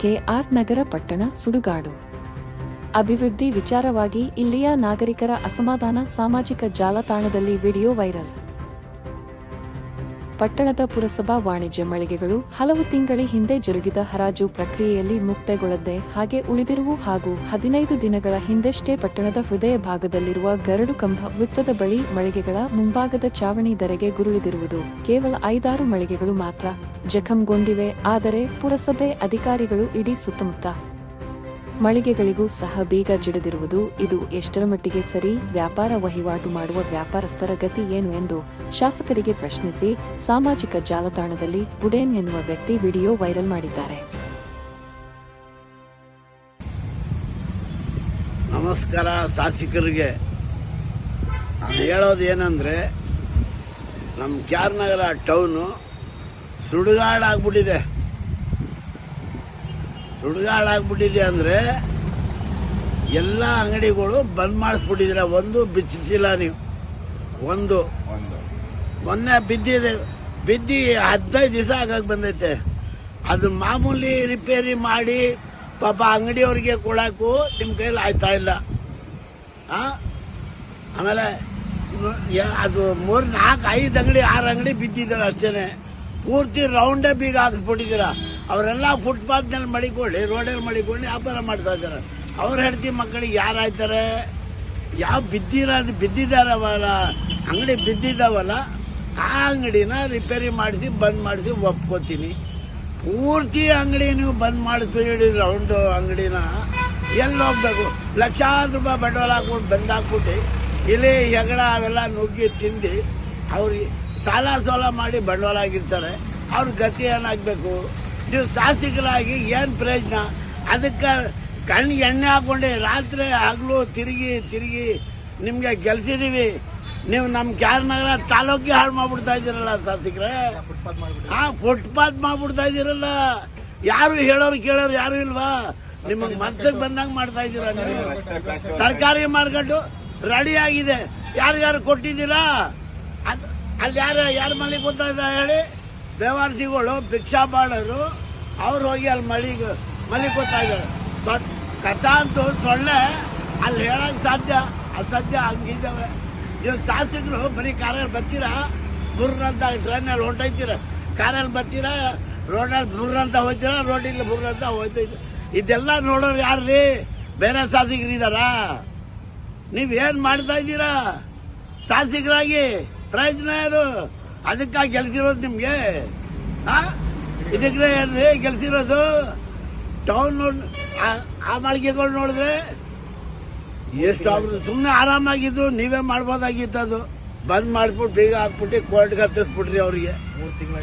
K R ನಗರ ಪಟ್ಟಣ ಸುಡುಗಾಡು. ಅಭಿವೃದ್ಧಿ ವಿಚಾರವಾಗಿ ಇಲ್ಲಿಯ ನಾಗರಿಕರ ಅಸಮಾಧಾನ ಸಾಮಾಜಿಕ ಜಾಲತಾಣದಲ್ಲಿ ವಿಡಿಯೋ ವೈರಲ್. ಪಟ್ಟಣದ ಪುರಸಭಾ ವಾಣಿಜ್ಯ ಮಳಿಗೆಗಳು ಹಲವು ತಿಂಗಳ ಹಿಂದೆ ಜರುಗಿದ ಹರಾಜು ಪ್ರಕ್ರಿಯೆಯಲ್ಲಿ ಮುಕ್ತಗೊಳ್ಳದೆ ಹಾಗೆ ಉಳಿದಿರುವು ಹಾಗೂ ಹದಿನೈದು ದಿನಗಳ ಹಿಂದಷ್ಟೇ ಪಟ್ಟಣದ ಹೃದಯ ಭಾಗದಲ್ಲಿರುವ ಗರಡು ಕಂಬ ವೃತ್ತದ ಬಳಿ ಮಳಿಗೆಗಳ ಮುಂಭಾಗದ ಚಾವಣಿ ಧರೆಗೆ ಗುರುಳಿದಿರುವುದು ಕೇವಲ ಐದಾರು ಮಳಿಗೆಗಳು ಮಾತ್ರ ಜಖಂಗೊಂಡಿವೆ, ಆದರೆ ಪುರಸಭೆ ಅಧಿಕಾರಿಗಳು ಇಡೀ ಸುತ್ತಮುತ್ತ ಮಳಿಗೆಗಳಿಗೂ ಸಹ ಬೀಗ ಜಿಡಿದಿರುವುದು ಇದು ಎಷ್ಟರ ಮಟ್ಟಿಗೆ ಸರಿ? ವ್ಯಾಪಾರ ವಹಿವಾಟು ಮಾಡುವ ವ್ಯಾಪಾರಸ್ಥರ ಗತಿ ಏನು ಎಂದು ಶಾಸಕರಿಗೆ ಪ್ರಶ್ನಿಸಿ ಸಾಮಾಜಿಕ ಜಾಲತಾಣದಲ್ಲಿ ಬುಡೇನ್ ಎನ್ನುವ ವ್ಯಕ್ತಿ ವಿಡಿಯೋ ವೈರಲ್ ಮಾಡಿದ್ದಾರೆ. ನಮಸ್ಕಾರ ಶಾಸಕರಿಗೆ. ಹೇಳೋದು ಏನಂದರೆ ನಮ್ಮ ಕ್ಯಾರ್ ನಗರ ಟೌನು ಸುಡುಗಾಡಾಗ್ಬಿಟ್ಟಿದೆ ಸುಡುಗಾಡಾಗ್ಬಿಟ್ಟಿದೆ ಅಂದರೆ ಎಲ್ಲ ಅಂಗಡಿಗಳು ಬಂದ್ ಮಾಡಿಸ್ಬಿಟ್ಟಿದ್ದೀರ. ಒಂದು ಬಿಚ್ಚಿಸಿಲ್ಲ ನೀವು. ಒಂದು. ಮೊನ್ನೆ ಬಿದ್ದಿದೆ ಬಿದ್ದಿ ಹದಿನೈದು ದಿವಸ ಆಗಾಗ ಬಂದೈತೆ. ಅದು ಮಾಮೂಲಿ ರಿಪೇರಿ ಮಾಡಿ ಪಾಪ ಅಂಗಡಿಯವ್ರಿಗೆ ಕೊಡೋಕ್ಕೂ ನಿಮ್ಮ ಕೈಲಿ ಆಯ್ತಾ ಇಲ್ಲ. ಆ? ಆಮೇಲೆ ಅದು ಮೂರು ನಾಲ್ಕು ಐದು ಅಂಗಡಿ ಆರು ಅಂಗಡಿ ಬಿದ್ದಿದ್ದಾವೆ ಅಷ್ಟೇನೆ. ಪೂರ್ತಿ ರೌಂಡೇ ಬೀಗ ಹಾಕಿಸ್ಬಿಟ್ಟಿದ್ದೀರ. ಅವರೆಲ್ಲ ಫುಟ್ಪಾತ್ನಲ್ಲಿ ಮಡಿಕೊಳ್ಳಿ, ರೋಡಲ್ಲಿ ಮಡಿಕೊಂಡು ವ್ಯಾಪಾರ ಮಾಡ್ತಾ ಇದ್ದಾರೆ. ಅವ್ರ ಹೆಂಡತಿ ಮಕ್ಕಳಿಗೆ ಯಾರಾಯ್ತಾರೆ ಯಾವ ಬಿದ್ದಿರ ಬಿದ್ದಿದಾರವಲ್ಲ ಅಂಗಡಿ ಬಿದ್ದಿದ್ದಾವಲ್ಲ, ಆ ಅಂಗಡಿನ ರಿಪೇರಿ ಮಾಡಿಸಿ, ಬಂದ್ ಮಾಡಿಸಿ ಒಪ್ಕೋತೀನಿ. ಪೂರ್ತಿ ಅಂಗಡಿ ನೀವು ಬಂದ್ ಮಾಡಿಸ್ಬಿಡಿ ರೌಂಡ್ ಅಂಗಡಿನ. ಎಲ್ಲಿ ಹೋಗ್ಬೇಕು? ಲಕ್ಷಾಂತರ ರೂಪಾಯಿ ಬಂಡವಾಳ ಹಾಕೊಂಡು ಬಂದ್ ಹಾಕ್ಬಿಟ್ಟು, ಇಲ್ಲಿ ಹೆಗಡ ಅವೆಲ್ಲ ನುಗ್ಗಿ ತಿಂದು, ಅವ್ರಿಗೆ ಸಾಲ ಸೋಲ ಮಾಡಿ ಬಂಡವಾಳ ಆಗಿರ್ತಾರೆ ಅವ್ರ ಗತಿ ಏನಾಗಬೇಕು? ನೀವು ಶಾಸಕರಾಗಿ ಏನು ಪ್ರಯೋಜನ? ಅದಕ್ಕೆ ಕಣ್ಣು ಎಣ್ಣೆ ಹಾಕೊಂಡೆ ರಾತ್ರಿ ಹಗಲು ತಿರುಗಿ ತಿರುಗಿ ನಿಮಗೆ ಗೆಲ್ಸಿದೀವಿ ನೀವು ನಮ್ಮ ಕ್ಯಾರ್ ನಗರ ತಾಲೂಕಿಗೆ ಹಾಳು ಮಾಡ್ಬಿಡ್ತಾ ಇದ್ದೀರಲ್ಲ ಶಾಸಕರೇ ಹಾ ಫುಟ್ಪಾತ್ ಮಾಡ್ಬಿಡ್ತಾ ಇದ್ದೀರಲ್ಲ. ಯಾರು ಹೇಳೋರು ಕೇಳೋರು ಯಾರು ಇಲ್ವಾ? ನಿಮಗೆ ಮನ್ಸಿಗೆ ಬಂದಂಗೆ ಮಾಡ್ತಾ ಇದ್ದೀರಾ ನೀವು? ತರಕಾರಿ ಮಾರ್ಕೆಟು ರೆಡಿ ಆಗಿದೆ. ಯಾರು ಕೊಟ್ಟಿದ್ದೀರಾ? ಅದು ಅಲ್ಲಿ ಯಾರು ಯಾರ ಮನೆಗೆ ಗೊತ್ತಾಯ್ತ ಹೇಳಿ? ಬೇವಾರಸಿಗಳು ಭಿಕ್ಷಾ ಮಾಡೋರು, ಅವ್ರು ಹೋಗಿ ಅಲ್ಲಿ ಮಳಿಗೆ ಮನೆ ಇದ್ದಾರೆ ಕಸ ಅಂತೂ ಸೊಳ್ಳೆ, ಅಲ್ಲಿ ಹೇಳಕ್ ಸಾಧ್ಯ, ಅಸಾಧ್ಯ ಹಂಗಿದ್ದಾವೆ. ನೀವು ಶಾಸಕರು ಬರೀ ಕಾರಲ್ಲಿ ಬರ್ತೀರಾ ಬುರ್ರಂತ ಟ್ರೈನಲ್ಲಿ ಹೊಂಟೋಯ್ತೀರ ಕಾರಲ್ಲಿ ಬರ್ತೀರಾ ರೋಡಲ್ಲಿ ಬುರ್ರಂತ ಹೋಗ್ತೀರಾ ರೋಡಿಲ್ಲಿ ಬುರ್ರಂತ ಅಂತ ಹೋಯ್ತೈತೆ. ಇದೆಲ್ಲ ನೋಡೋರು ಯಾರ್ರಿ? ಬೇರೆ ಶಾಸಕರು ಇದ್ದಾರಾ? ನೀವೇನ್ ಮಾಡ್ತಾ ಇದ್ದೀರಾ? ಶಾಸಕರಾಗಿ ಪ್ರಯೋಜನ ಏನು ಅದಕ್ಕಾಗಿ ಗೆಲ್ಸಿರೋದು ನಿಮ್ಗೆ? ಇದಕ್ಕೆ ಏನ್ರಿ ಗೆಲ್ಸಿರೋದು? ಟೌನ್ ನೋಡ್ ಆ- ಮಾಳಿಗೆಗಳು ನೋಡಿದ್ರೆ ಎಷ್ಟು ಅವರು ಸುಮ್ಮನೆ ಆರಾಮಾಗಿದ್ರು ನೀವೇ ಮಾಡ್ಬೋದಾಗಿತ್ತು ಅದು ಬಂದ್ ಮಾಡಿಸ್ಬಿಟ್ಟು ಬೀಗ ಹಾಕ್ಬಿಟ್ಟು ಕೋರ್ಟ್ಗೆ ಹತ್ತಿಸ್ಬಿಟ್ರಿ ಅವ್ರಿಗೆ.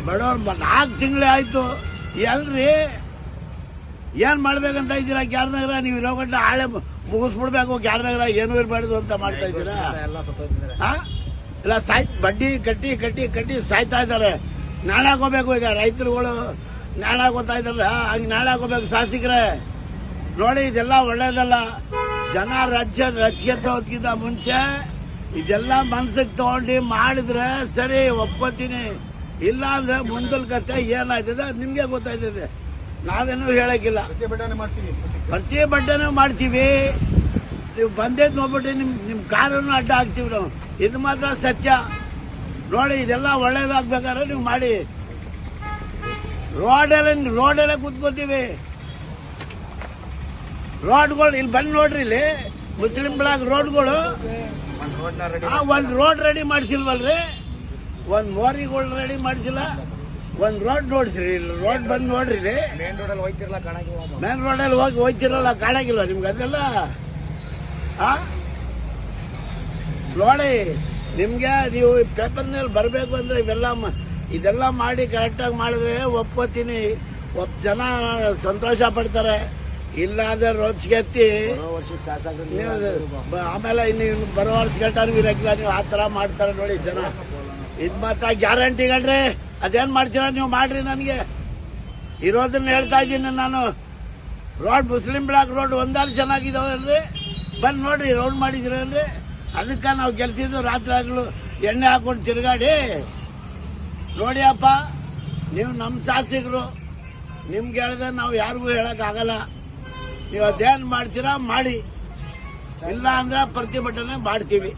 ಬಡವ್ರು ನಾಲ್ಕು ತಿಂಗಳೇ ಆಯ್ತು. ಎಲ್ರಿ? ಏನ್ ಮಾಡ್ಬೇಕಂತ ಇದ್ದೀರಾ? ಗ್ಯಾರ್ನಗರ? ನೀವು ಇರೋ ಗಂಟೆ ಹಾಳೆ ಮುಗಿಸ್ಬಿಡ್ಬೇಕು. ಗ್ಯಾರ್ನಗರ ಏನೂ ಇರಬಾರ್ದು ಅಂತ ಮಾಡ್ತಾ ಇದ್ದೀರಾ? ಆ? ಇಲ್ಲ ಸಾಯ್ ಬಡ್ಡಿ ಕಟ್ಟಿ ಕಟ್ಟಿ ಕಟ್ಟಿ ಸಾಯ್ತಾ ಇದ್ದಾರೆ. ನಾಳೆ ಹಾಕೋಬೇಕು ಈಗ ರೈತರುಗಳು. ನಾಳೆ ಹಾಕೋತಾ ಇದಾರಲ್ಲ ಹಂಗೆ ನಾಳೆ ಹಾಕೋಬೇಕು ಶಾಸಕರೇ. ನೋಡಿ ಇದೆಲ್ಲ ಒಳ್ಳೇದಲ್ಲ. ಜನ ರಾಜ್ಯ ರಾಜಕೀಯ ಮುಂಚೆ ಇದೆಲ್ಲ ಮನ್ಸಿಗೆ ತಗೊಂಡು ಮಾಡಿದ್ರೆ ಸರಿ ಒಪ್ಕೋತೀನಿ. ಇಲ್ಲ ಅಂದ್ರೆ ಮುಂದಲ್ ಕತೆ ಏನಾಯ್ತದೆ ಅದು ನಿಮ್ಗೆ ಗೊತ್ತಾಯ್ತದೆ. ನಾವೇನು ಹೇಳಕ್ಕಿಲ್ಲ. ಪ್ರತಿಭಟನೆ ಮಾಡ್ತೀವಿ. ನೀವು ಬಂದೇ ನೋಡ್ಬಿಟ್ಟು ನಿಮ್ ನಿಮ್ ಕಾರನ್ನು ಅಡ್ಡ ಹಾಕ್ತೀವಿ ನಾವು. ಇದು ಮಾತ್ರ ಸತ್ಯ. ನೋಡಿ ಇದೆಲ್ಲ ಒಳ್ಳೇದಾಗ್ಬೇಕಾದ್ರೆ ನೀವು ಮಾಡಿ. ರೋಡಲ್ಲೇ ರೋಡಲ್ಲೇ ಕೂತ್ಕೋತೀವಿ. ರೋಡ್ಗಳು ಇಲ್ಲಿ ಬಂದು ನೋಡ್ರಿ ಇಲ್ಲಿ. ಮುಸ್ಲಿಂ ಬ್ಲಾಕ್ ರೋಡ್ಗಳು. ಒಂದ್ ರೋಡ್ ರೆಡಿ ಮಾಡಿಸಿಲ್ವಲ್ರಿ? ಒಂದು ಮೋರಿಗಳು ರೆಡಿ ಮಾಡಿಸಿಲ್ಲ. ಒಂದು ರೋಡ್ ನೋಡ್ಸ್ರಿ ರೋಡ್ ಬಂದು ನೋಡ್ರಿ ಮೇನ್ ರೋಡಲ್ಲಿ ಹೋಗ್ತಿರಲ್ಲ ಮೇನ್ ರೋಡಲ್ಲಿ ಹೋಗಿ ಹೋಗ್ತಿರಲ್ಲ ಕಾಣಾಗಿಲ್ವ ನಿಮ್ಗೆ ಅದೆಲ್ಲ? ಆ? ನೋಡಿ ನಿಮ್ಗೆ ನೀವು ಪೇಪರ್ನಲ್ಲಿ ಬರಬೇಕು ಅಂದ್ರೆ ಇವೆಲ್ಲ ಇದೆಲ್ಲ ಮಾಡಿ ಕರೆಕ್ಟಾಗಿ ಮಾಡಿದ್ರೆ ಒಪ್ಕೋತೀನಿ. ಒಬ್ಬ ಜನ ಸಂತೋಷ ಪಡ್ತಾರೆ. ಇಲ್ಲ ಅಂದ್ರೆ ರೋಜ್ಗೆತ್ತಿ ಶಾಸಕರು ನೀವು ಆಮೇಲೆ ಇನ್ನು ಬರೋ ವರ್ಷ ಗಂಟನೂ ಇರಕ್ಕಿಲ್ಲ ನೀವು ಆ ಥರ ಮಾಡ್ತಾರೆ ನೋಡಿ ಜನ. ಇದು ಮಾತ್ರ ಗ್ಯಾರಂಟಿ ಕಣ್ರಿ ಅದೇನು ಮಾಡ್ತೀರಾ ನೀವು ಮಾಡ್ರಿ ನನಗೆ. ಇರೋದನ್ನ ಹೇಳ್ತಾ ಇದ್ದೀನಿ ನಾನು. ರೋಡ್ ಮುಸ್ಲಿಂ ಬ್ಲಾಕ್ ರೋಡ್ ಒಂದಾರು ಚೆನ್ನಾಗಿದಾವಲ್ರಿ ಬಂದು ನೋಡ್ರಿ ರೌಂಡ್ ಮಾಡಿದಿರಲ್ರಿ ಅದಕ್ಕೆ ನಾವು ಗೆಲ್ಸಿದ್ದು ರಾತ್ರಿ ಆಗಲು ಎಣ್ಣೆ ಹಾಕೊಂಡು ತಿರುಗಾಡಿ. ನೋಡಿ ಅಪ್ಪ, ನೀವು ನಮ್ಮ ಶಾಸಕರು, ನಿಮ್ಗೆ ಹೇಳ್ದೆ ನಾವು ಯಾರಿಗೂ ಹೇಳಕ್ ಆಗಲ್ಲ ನೀವು ಅದೇನು ಮಾಡ್ತೀರಾ, ಮಾಡಿ. ಇಲ್ಲ ಅಂದ್ರೆ ಪ್ರತಿಭಟನೆ ಮಾಡ್ತೀವಿ.